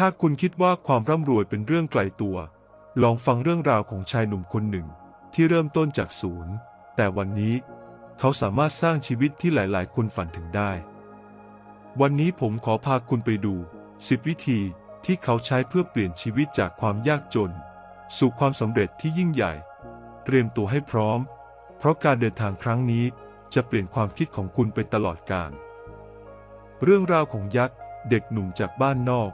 ถ้าคุณคิดว่าความร่ำรวยเป็นเรื่องไกลตัว ลองฟังเรื่องราวของชายหนุ่มคนหนึ่ง ที่เริ่มต้นจากศูนย์ แต่วันนี้ เขาสามารถสร้างชีวิตที่หลาย ๆ คนฝันถึงได้ วันนี้ผมขอพาคุณไปดู 10 วิธีที่เขาใช้เพื่อเปลี่ยนชีวิตจากความยากจน สู่ความสำเร็จที่ยิ่งใหญ่ เตรียมตัวให้พร้อม เพราะการเดินทางครั้งนี้จะเปลี่ยนความคิดของคุณไปตลอดกาลเรื่องราวของยักษ์เด็กหนุ่มจากบ้านนอก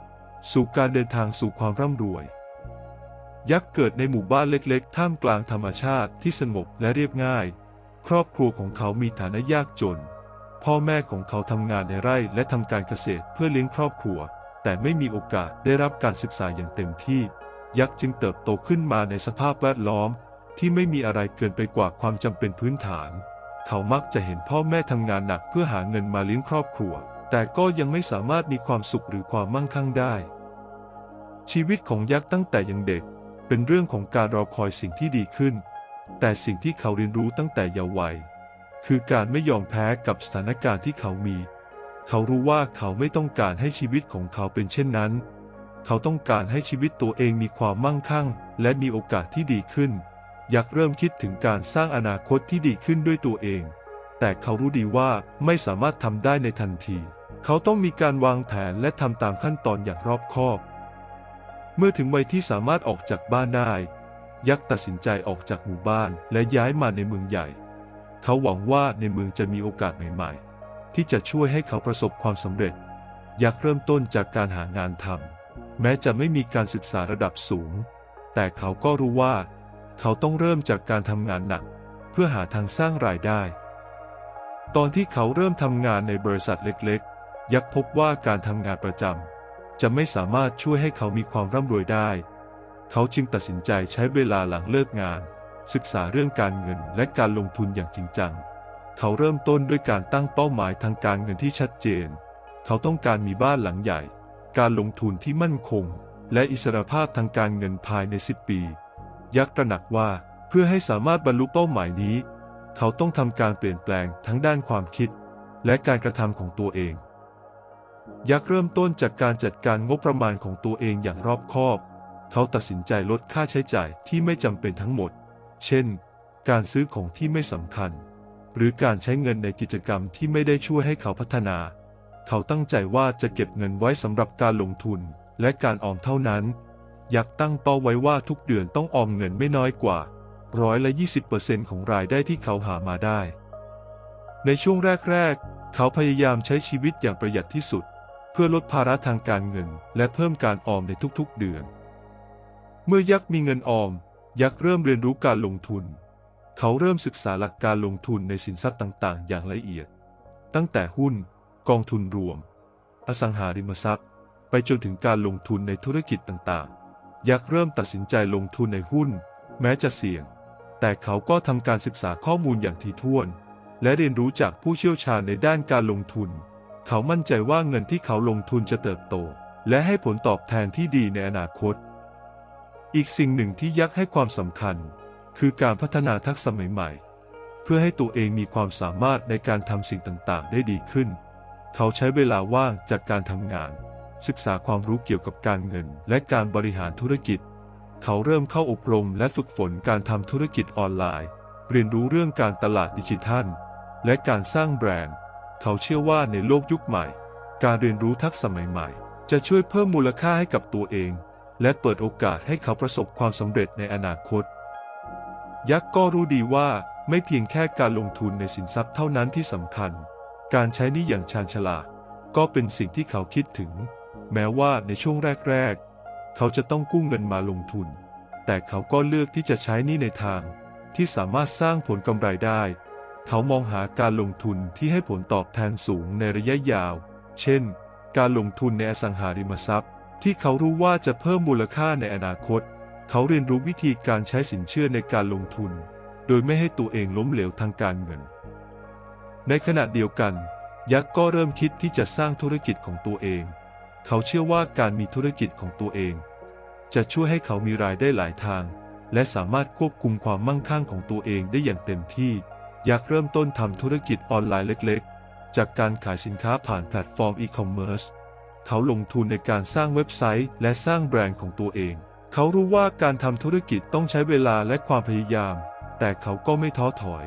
สู่การเดินทางสู่ความร่ำรวย ยักษ์เกิดในหมู่บ้านเล็กๆ ท่ามกลางธรรมชาติที่สงบและเรียบง่าย ครอบครัวของเขามีฐานะยากจน พ่อแม่ของเขาทำงานในไร่และทำการเกษตรเพื่อเลี้ยงครอบครัว แต่ไม่มีโอกาสได้รับการศึกษาอย่างเต็มที่ ยักษ์จึงเติบโตขึ้นมาในสภาพแวดล้อม ที่ไม่มีอะไรเกินไปกว่าความจำเป็นพื้นฐาน เขามักจะเห็นพ่อแม่ทำงานหนักเพื่อหาเงินมาเลี้ยงครอบครัวแต่ก็ยังไม่สามารถมีความสุขหรือความมั่งคั่งได้ ชีวิตของยักษ์ตั้งแต่ยังเด็ก เป็นเรื่องของการรอคอยสิ่งที่ดีขึ้น แต่สิ่งที่เขาเรียนรู้ตั้งแต่เยาว์วัย คือการไม่ยอมแพ้กับสถานการณ์ที่เขามี เขารู้ว่าเขาไม่ต้องการให้ชีวิตของเขาเป็นเช่นนั้น เขาต้องการให้ชีวิตตัวเองมีความมั่งคั่ง และมีโอกาสที่ดีขึ้นอยากเริ่มคิดถึงการสร้างอนาคตที่ดีขึ้นด้วยตัวเอง แต่เขารู้ดีว่าไม่สามารถทำได้ในทันที เขาต้องมีการวางแผนและทำตามขั้นตอนอย่างรอบคอบ เมื่อถึงวัยที่สามารถออกจากบ้านได้ ยักษ์ตัดสินใจออกจากหมู่บ้านและย้ายมาในเมืองใหญ่ เขาหวังว่าในเมืองจะมีโอกาสใหม่ๆ ที่จะช่วยให้เขาประสบความสำเร็จ ยักษ์เริ่มต้นจากการหางานทำแม้จะไม่มีการศึกษาระดับสูง แต่เขาก็รู้ว่า เขาต้องเริ่มจากการทำงานหนัก เพื่อหาทางสร้างรายได้ ตอนที่เขาเริ่มทำงานในบริษัทเล็กๆ ยักษ์พบว่าการทำงานประจำ จะไม่สามารถช่วยให้เขามีความร่ำรวยได้ เขาจึงตัดสินใจใช้เวลาหลังเลิกงาน ศึกษาเรื่องการเงินและการลงทุนอย่างจริงจัง เขาเริ่มต้นด้วยการตั้งเป้าหมายทางการเงินที่ชัดเจน เขาต้องการมีบ้านหลังใหญ่ การลงทุนที่มั่นคง และอิสรภาพทางการเงินภายใน 10 ปี ยักษ์ตระหนักว่าเพื่อให้สามารถบรรลุเป้าหมายนี้ เขาต้องทำการเปลี่ยนแปลงทั้งด้านความคิด และการกระทำของตัวเอง ยักษ์เริ่มต้นจากการจัดการงบประมาณของตัวเองอย่างรอบคอบ เขาตัดสินใจลดค่าใช้จ่ายที่ไม่จำเป็นทั้งหมด เช่น การซื้อของที่ไม่สำคัญ หรือการใช้เงินในกิจกรรมที่ไม่ได้ช่วยให้เขาพัฒนา เขาตั้งใจว่าจะเก็บเงินไว้สำหรับการลงทุนและการออมเท่านั้น ยักษ์ตั้งเป้าไว้ว่าทุกเดือนต้องออมเงินไม่น้อยกว่าร้อยละ20%ของรายได้ที่เขาหามาได้ ในช่วงแรก ๆ เขาพยายามใช้ชีวิตอย่างประหยัดที่สุด เพื่อลดภาระทางการเงิน และเพิ่มการออมในทุกๆเดือน เมื่อยักษ์มีเงินออม ยักษ์เริ่มเรียนรู้การลงทุน เขาเริ่มศึกษาหลักการลงทุนในสินทรัพย์ต่างๆ อย่างละเอียด ตั้งแต่หุ้น กองทุนรวม อสังหาริมทรัพย์ ไปจนถึงการลงทุนในธุรกิจต่างๆ ยักษ์เริ่มตัดสินใจลงทุนในหุ้น แม้จะเสี่ยง แต่เขาก็ทำการศึกษาข้อมูลอย่างถี่ถ้วน และเรียนรู้จากผู้เชี่ยวชาญในด้านการลงทุน เขามั่นใจว่าเงินที่เขาลงทุนจะเติบโต และให้ผลตอบแทนที่ดีในอนาคต อีกสิ่งหนึ่งที่ยักษ์ให้ความสำคัญ คือการพัฒนาทักษะใหม่ๆ เพื่อให้ตัวเองมีความสามารถในการทำสิ่งต่างๆ ได้ดีขึ้น เขาใช้เวลาว่างจากการทำงาน ศึกษาความรู้เกี่ยวกับการเงิน และการบริหารธุรกิจ เขาเริ่มเข้าอบรมและฝึกฝนการทำธุรกิจออนไลน์ เรียนรู้เรื่องการตลาดดิจิทัล และการสร้างแบรนด์ เขาเชื่อว่าในโลกยุคใหม่ การเรียนรู้ทักษะใหม่ๆ จะช่วยเพิ่มมูลค่าให้กับตัวเอง และเปิดโอกาสให้เขาประสบความสำเร็จในอนาคต ยักษ์ก็รู้ดีว่าไม่เพียงแค่การลงทุนในสินทรัพย์เท่านั้นที่สำคัญ การใช้นี้อย่างชาญฉลาดก็เป็นสิ่งที่เขาคิดถึง แม้ว่าในช่วงแรก ๆ เขาจะต้องกู้เงินมาลงทุน แต่เขาก็เลือกที่จะใช้นี้ในทางที่สามารถสร้างผลกำไรได้ เขามองหาการลงทุนที่ให้ผลตอบแทนสูงในระยะยาว เช่น การลงทุนในอสังหาริมทรัพย์ ที่เขารู้ว่าจะเพิ่มมูลค่าในอนาคต เขาเรียนรู้วิธีการใช้สินเชื่อในการลงทุน โดยไม่ให้ตัวเองล้มเหลวทางการเงิน ในขณะเดียวกัน ยักษ์ก็เริ่มคิดที่จะสร้างธุรกิจของตัวเอง เขาเชื่อว่าการมีธุรกิจของตัวเอง จะช่วยให้เขามีรายได้หลายทาง และสามารถควบคุมความมั่งคั่งของตัวเองได้อย่างเต็มที่ อยักเริ่มต้นทำธุรกิจออนไลน์เล็กๆ จากการขายสินค้าผ่านแพลตฟอร์มอีคอมเมิร์ซเขาลงทุนในการสร้างเว็บไซต์และสร้างแบรนด์ของตัวเอง เขารู้ว่าการทำธุรกิจต้องใช้เวลาและความพยายาม แต่เขาก็ไม่ท้อถอย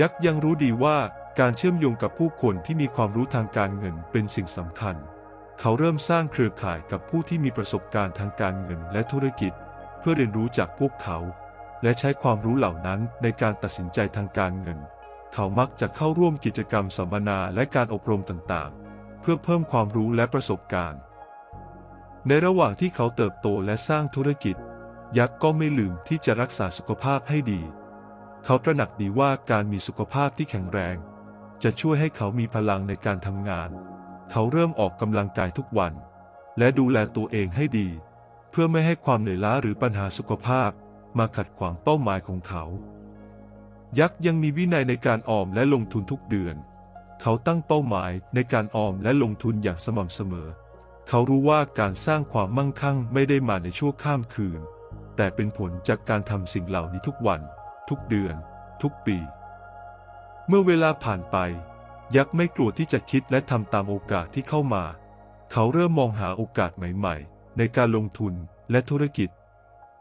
ยักษ์ยังรู้ดีว่าการเชื่อมโยงกับผู้คนที่มีความรู้ทางการเงินเป็นสิ่งสำคัญ เขาเริ่มสร้างเครือข่ายกับผู้ที่มีประสบการณ์ทางการเงินและธุรกิจ เพื่อเรียนรู้จากพวกเขา และใช้ความรู้เหล่านั้นในการตัดสินใจทางการเงิน เขามักจะเข้าร่วมกิจกรรมสัมมนาและการอบรมต่างๆ เพื่อเพิ่มความรู้และประสบการณ์ ในระหว่างที่เขาเติบโตและสร้างธุรกิจ ยักษ์ก็ไม่ลืมที่จะรักษาสุขภาพให้ดี เขาตระหนักดีว่าการมีสุขภาพที่แข็งแรง จะช่วยให้เขามีพลังในการทำงาน เขาเริ่มออกกำลังกายทุกวัน และดูแลตัวเองให้ดี เพื่อไม่ให้ความเหนื่อยล้าหรือปัญหาสุขภาพ มาขัดขวางเป้าหมายของเขา ยักษ์ยังมีวินัยในการออมและลงทุนทุกเดือน เขาตั้งเป้าหมายในการออมและลงทุนอย่างสม่ำเสมอ เขารู้ว่าการสร้างความมั่งคั่งไม่ได้มาในชั่วข้ามคืน แต่เป็นผลจากการทำสิ่งเหล่านี้ทุกวัน ทุกเดือน ทุกปี เมื่อเวลาผ่านไป ยักษ์ไม่กลัวที่จะคิดและทำตามโอกาสที่เข้ามา เขาเริ่มมองหาโอกาสใหม่ ๆ ในการลงทุนและธุรกิจ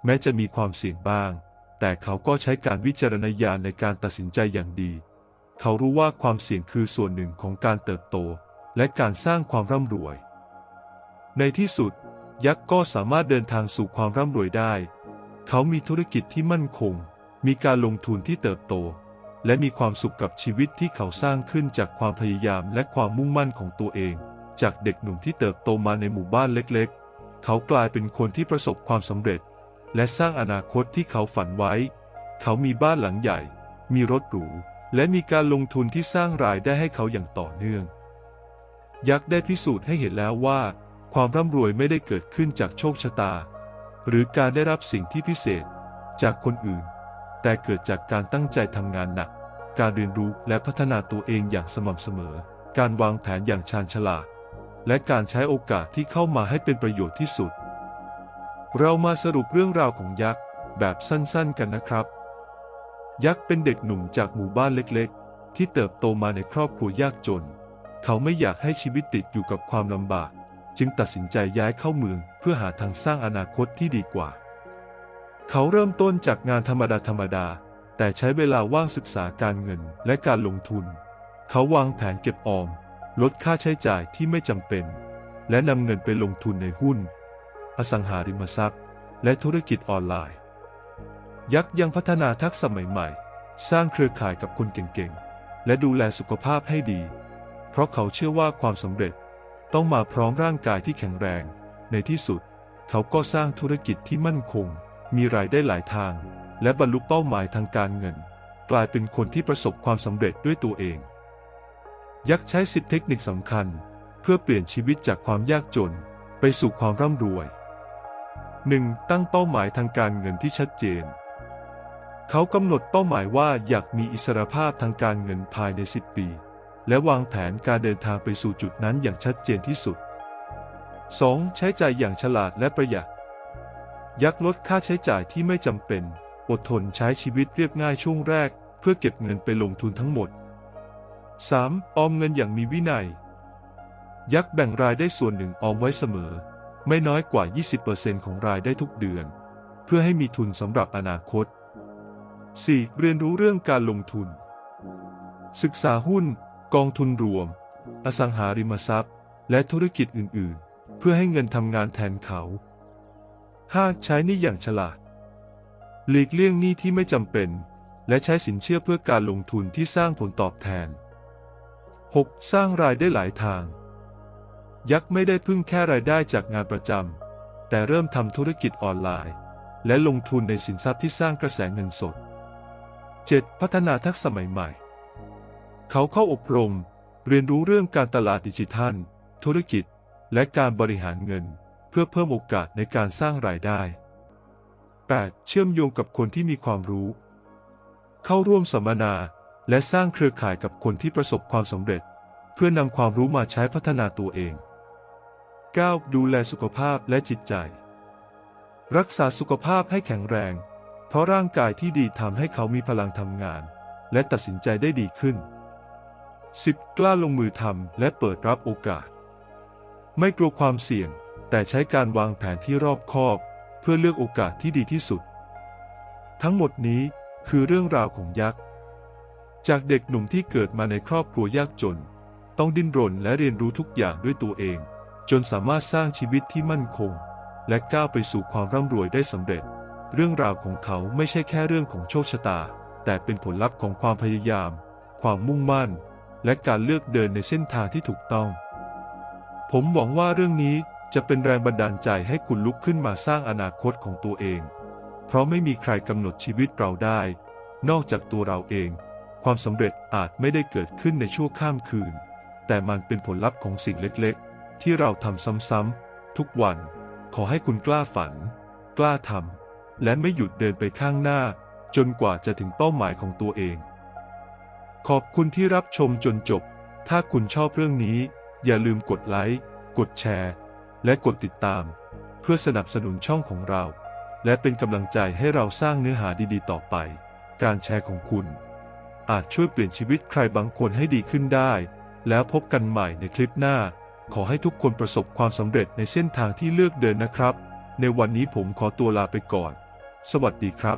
แม้จะมีความเสี่ยงบ้าง แต่เขาก็ใช้การวิจารณญาณในการตัดสินใจอย่างดี เขารู้ว่าความเสี่ยงคือส่วนหนึ่งของการเติบโต และการสร้างความร่ำรวย ในที่สุด ยักษ์ก็สามารถเดินทางสู่ความร่ำรวยได้ เขามีธุรกิจที่มั่นคง มีการลงทุนที่เติบโต และมีความสุขกับชีวิตที่เขาสร้างขึ้นจากความพยายามและความมุ่งมั่นของตัวเอง จากเด็กหนุ่มที่เติบโตมาในหมู่บ้านเล็ก ๆ เขากลายเป็นคนที่ประสบความสำเร็จ และสร้างอนาคตที่เขาฝันไว้ เขามีบ้านหลังใหญ่ มีรถหรู และมีการลงทุนที่สร้างรายได้ให้เขาอย่างต่อเนื่อง ยักษ์ได้พิสูจน์ให้เห็นแล้วว่า ความร่ำรวยไม่ได้เกิดขึ้นจากโชคชะตา หรือการได้รับสิ่งที่พิเศษจากคนอื่น แต่เกิดจากการตั้งใจทำงานหนัก การเรียนรู้และพัฒนาตัวเองอย่างสม่ำเสมอ การวางแผนอย่างชาญฉลาด และการใช้โอกาสที่เข้ามาให้เป็นประโยชน์ที่สุด เรามาสรุปเรื่องราวของยักษ์แบบสั้นๆกันนะครับ ยักษ์เป็นเด็กหนุ่มจากหมู่บ้านเล็กๆ ที่เติบโตมาในครอบครัวยากจน เขาไม่อยากให้ชีวิตติดอยู่กับความลำบาก จึงตัดสินใจย้ายเข้าเมืองเพื่อหาทางสร้างอนาคตที่ดีกว่า เขาเริ่มต้นจากงานธรรมดาธรรมดา แต่ใช้เวลาว่างศึกษาการเงินและการลงทุน เขาวางแผนเก็บออม ลดค่าใช้จ่ายที่ไม่จำเป็น และนำเงินไปลงทุนในหุ้น อสังหาริมทรัพย์ และธุรกิจออนไลน์ ยักษ์ยังพัฒนาทักษะใหม่ๆ สร้างเครือข่ายกับคนเก่งๆ และดูแลสุขภาพให้ดี เพราะเขาเชื่อว่าความสำเร็จต้องมาพร้อมร่างกายที่แข็งแรง ในที่สุด เขาก็สร้างธุรกิจที่มั่นคง มีรายได้หลายทาง และบรรลุเป้าหมายทางการเงิน กลายเป็นคนที่ประสบความสำเร็จด้วยตัวเอง ยักษ์ใช้สิบเทคนิคสำคัญ เพื่อเปลี่ยนชีวิตจากความยากจน ไปสู่ความร่ำรวย 1. ตั้งเป้าหมายทางการเงินที่ชัดเจน เขากำหนดเป้าหมายว่าอยากมีอิสรภาพทางการเงินภายใน 10 ปี และวางแผนการเดินทางไปสู่จุดนั้นอย่างชัดเจนที่สุด 2. ใช้จ่ายอย่างฉลาดและประหยัด ยักลดค่าใช้จ่ายที่ไม่จำเป็น อดทนใช้ชีวิตเรียบง่ายช่วงแรก เพื่อเก็บเงินไปลงทุนทั้งหมด 3. ออมเงินอย่างมีวินัย ยักษ์แบ่งรายได้ส่วนหนึ่งออมไว้เสมอ ไม่น้อยกว่า 20%ของรายได้ทุกเดือน เพื่อให้มีทุนสำหรับอนาคต 4. เรียนรู้เรื่องการลงทุน ศึกษาหุ้น กองทุนรวม อสังหาริมทรัพย์ และธุรกิจอื่น ๆ เพื่อให้เงินทำงานแทนเขา 5. ใช้หนี้อย่างฉลาด หลีกเลี่ยงหนี้ที่ไม่จำเป็น และใช้สินเชื่อเพื่อการลงทุนที่สร้างผลตอบแทน 6. สร้างรายได้หลายทาง ยักษ์ไม่ได้พึ่งแค่รายได้จากงานประจำ แต่เริ่มทำธุรกิจออนไลน์ และลงทุนในสินทรัพย์ที่สร้างกระแสเงินสด 7. พัฒนาทักษะใหม่ๆ เขาเข้าอบรม เรียนรู้เรื่องการตลาดดิจิทัล ธุรกิจ และการบริหารเงิน เพื่อเพิ่มโอกาสในการสร้างรายได้ 8. เชื่อมโยงกับคนที่มีความรู้ เข้าร่วมสัมมนา และสร้างเครือข่ายกับคนที่ประสบความสำเร็จ เพื่อนำความรู้มาใช้พัฒนาตัวเอง 9. ดูแลสุขภาพและจิตใจ รักษาสุขภาพให้แข็งแรง เพราะร่างกายที่ดีทำให้เขามีพลังทำงาน และตัดสินใจได้ดีขึ้น 10. กล้าลงมือทำและเปิดรับโอกาส ไม่กลัวความเสี่ยง แต่ใช้การวางแผนที่รอบคอบ เพื่อเลือกโอกาสที่ดีที่สุด ทั้งหมดนี้คือเรื่องราวของยักษ์ จากเด็กหนุ่มที่เกิดมาในครอบครัวยากจน ต้องดิ้นรนและเรียนรู้ทุกอย่างด้วยตัวเอง จนสามารถสร้างชีวิตที่มั่นคง และก้าวไปสู่ความร่ำรวยได้สำเร็จ เรื่องราวของเขาไม่ใช่แค่เรื่องของโชคชะตา แต่เป็นผลลัพธ์ของความพยายาม ความมุ่งมั่น และการเลือกเดินในเส้นทางที่ถูกต้อง ผมหวังว่าเรื่องนี้จะเป็นแรงบันดาลใจให้คุณลุกขึ้นมาสร้างอนาคตของตัวเอง เพราะไม่มีใครกำหนดชีวิตเราได้ นอกจากตัวเราเอง ความสำเร็จอาจไม่ได้เกิดขึ้นในชั่วข้ามคืน แต่มันเป็นผลลัพธ์ของสิ่งเล็ก ที่เราทำซ้ำๆทุกวัน ขอให้คุณกล้าฝัน กล้าทำและไม่หยุดเดินไปข้างหน้า จนกว่าจะถึงเป้าหมายของตัวเอง ขอบคุณที่รับชมจนจบ ถ้าคุณชอบเรื่องนี้ อย่าลืมกดไลค์ กดแชร์ และกดติดตาม เพื่อสนับสนุนช่องของเรา และเป็นกำลังใจให้เราสร้างเนื้อหาดีๆ ต่อไป การแชร์ของคุณ อาจช่วยเปลี่ยนชีวิตใครบางคนให้ดีขึ้นได้ แล้วพบกันใหม่ในคลิปหน้า ขอให้ทุกคนประสบความสำเร็จในเส้นทางที่เลือกเดินนะครับ ในวันนี้ผมขอตัวลาไปก่อน สวัสดีครับ